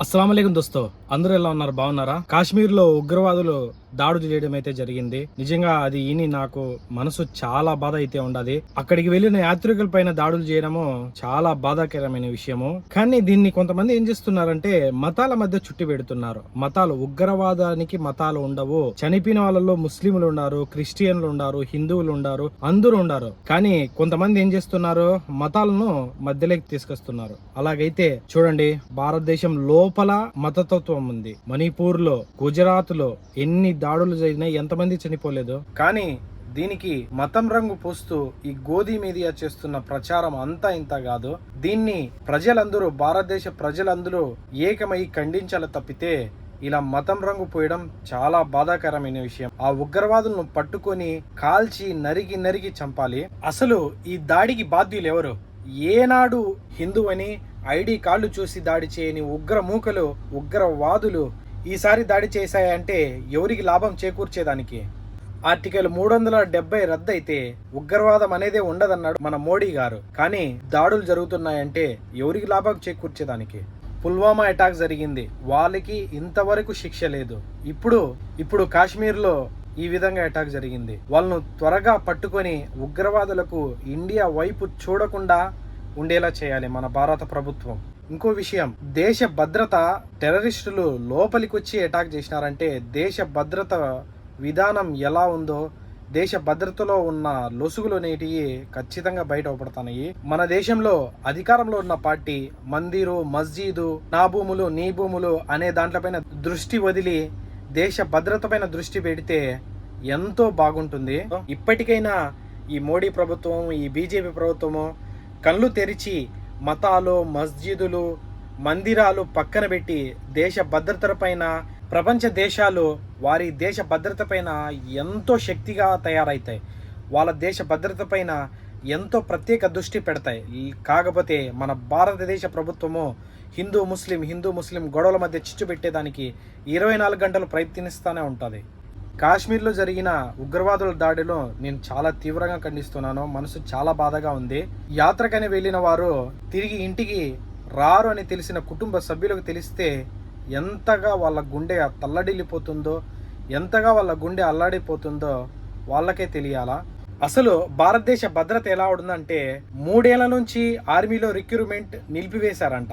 అస్సలం దోస్తో. అందరూ ఎలా ఉన్నారు? బాగున్నారా? కాశ్మీర్లో ఉగ్రవాదులు దాడులు చేయడం అయితే జరిగింది. నిజంగా అది ఈని నాకు మనసు చాలా బాధ అయితే ఉండదు. అక్కడికి వెళ్ళిన యాత్రికుల పైన దాడులు చేయడము చాలా బాధాకరమైన విషయము. కానీ దీన్ని కొంతమంది ఏం చేస్తున్నారంటే మతాల మధ్య చుట్టి పెడుతున్నారు. మతాలు ఉగ్రవాదానికి మతాలు ఉండవు. చనిపోయిన వాళ్ళలో ముస్లింలు ఉన్నారు క్రిస్టియన్లు ఉన్నారు హిందువులు ఉన్నారు అందరూ ఉన్నారు. కానీ కొంతమంది ఏం చేస్తున్నారు? మతాలను మధ్యలోకి తీసుకొస్తున్నారు. అలాగైతే చూడండి భారతదేశం లోపల మతతత్వం ఉంది. మణిపూర్లో గుజరాత్లో ఎన్ని దాడులు జరిగినాయి ఎంతమంది చనిపోలేదు. కానీ దీనికి మతం రంగు పోస్తూ ఈ గోధి మీడియా చేస్తున్న ప్రచారం అంతా ఇంత కాదు. దీన్ని ప్రజలందరూ భారతదేశ ప్రజలందరూ ఏకమై ఖండించాలి తప్పితే ఇలా మతం రంగు పోయడం చాలా బాధాకరమైన విషయం. ఆ ఉగ్రవాదులను పట్టుకొని కాల్చి నరిగి నరికి చంపాలి. అసలు ఈ దాడికి బాధ్యులు ఎవరు? ఏనాడు హిందువని అని ఐడి కార్డు చూసి దాడి చేయని ఉగ్ర మూకలు ఉగ్రవాదులు ఈసారి దాడి చేశాయంటే ఎవరికి లాభం చేకూర్చేదానికి? ఆర్టికల్ మూడు వందల డెబ్బై రద్దయితే ఉగ్రవాదం అనేదే ఉండదన్నాడు మన మోడీ గారు. కానీ దాడులు జరుగుతున్నాయంటే ఎవరికి లాభం చేకూర్చేదానికి? పుల్వామా అటాక్ జరిగింది. వాళ్ళకి ఇంతవరకు శిక్ష లేదు. ఇప్పుడు ఇప్పుడు కాశ్మీర్లో ఈ విధంగా అటాక్ జరిగింది. వాళ్ళను త్వరగా పట్టుకొని ఉగ్రవాదులకు ఇండియా వైపు చూడకుండా ఉండేలా చేయాలి మన భారత ప్రభుత్వం. ఇంకో విషయం. దేశ భద్రత టెర్రరిస్టులు లోపలికి వచ్చి అటాక్ చేసినారంటే దేశ భద్రత విధానం ఎలా ఉందో దేశ భద్రతలో ఉన్న లొసుగులు అనేటివి ఖచ్చితంగా బయట మన దేశంలో అధికారంలో ఉన్న పార్టీ మందిరు మస్జీదు నా భూములు నీ భూములు అనే దాంట్లపైన దృష్టి వదిలి దేశ భద్రత పైన దృష్టి పెడితే ఎంతో బాగుంటుంది. ఇప్పటికైనా ఈ మోడీ ప్రభుత్వం ఈ బీజేపీ ప్రభుత్వము కళ్ళు తెరిచి మతాలు మస్జిదులు మందిరాలు పక్కన పెట్టి దేశ భద్రతపైన ప్రపంచ దేశాలు వారి దేశ భద్రతపైన ఎంతో శక్తిగా తయారవుతాయి వాళ్ళ దేశ భద్రతపైన ఎంతో ప్రత్యేక దృష్టి పెడతాయి. కాకపోతే మన భారతదేశ ప్రభుత్వము హిందూ ముస్లిం హిందూ ముస్లిం గొడవల మధ్య చిచ్చు పెట్టేదానికి ఇరవై నాలుగు గంటలు ప్రయత్నిస్తూనే ఉంటుంది. కాశ్మీర్లో జరిగిన ఉగ్రవాదుల దాడిలో నేను చాలా తీవ్రంగా ఖండిస్తున్నాను. మనసు చాలా బాధగా ఉంది. యాత్రకని వెళ్ళిన వారు తిరిగి ఇంటికి రారు అని తెలిసిన కుటుంబ సభ్యులకు తెలిస్తే ఎంతగా వాళ్ళ గుండె తల్లడిల్లిపోతుందో ఎంతగా వాళ్ళ గుండె అల్లాడిపోతుందో వాళ్ళకే తెలియాలా? అసలు భారతదేశ భద్రత ఎలా ఉందంటే మూడేళ్ళ నుంచి ఆర్మీలో రిక్రూట్మెంట్ నిలిపివేశారంట.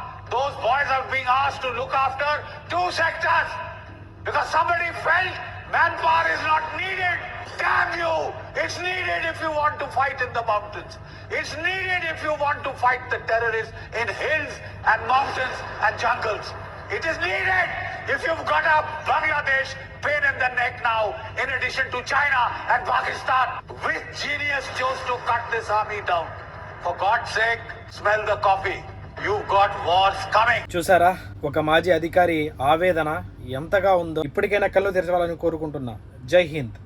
those boys are being asked to look after two sectors because somebody felt manpower is not needed. Damn you! It's needed if you want to fight in the mountains. It's needed if you want to fight the terrorists in hills and mountains and jungles. It is needed if you've got a Bangladesh pain in the neck now, in addition to China and Pakistan. Which genius chose to cut this army down? For God's sake, smell the coffee. చూసారా? ఒక మాజీ అధికారి ఆవేదన ఎంతగా ఉందో ఇప్పటికైనా కళ్ళు తెరచాలని కోరుకుంటున్నా. జై హింద్.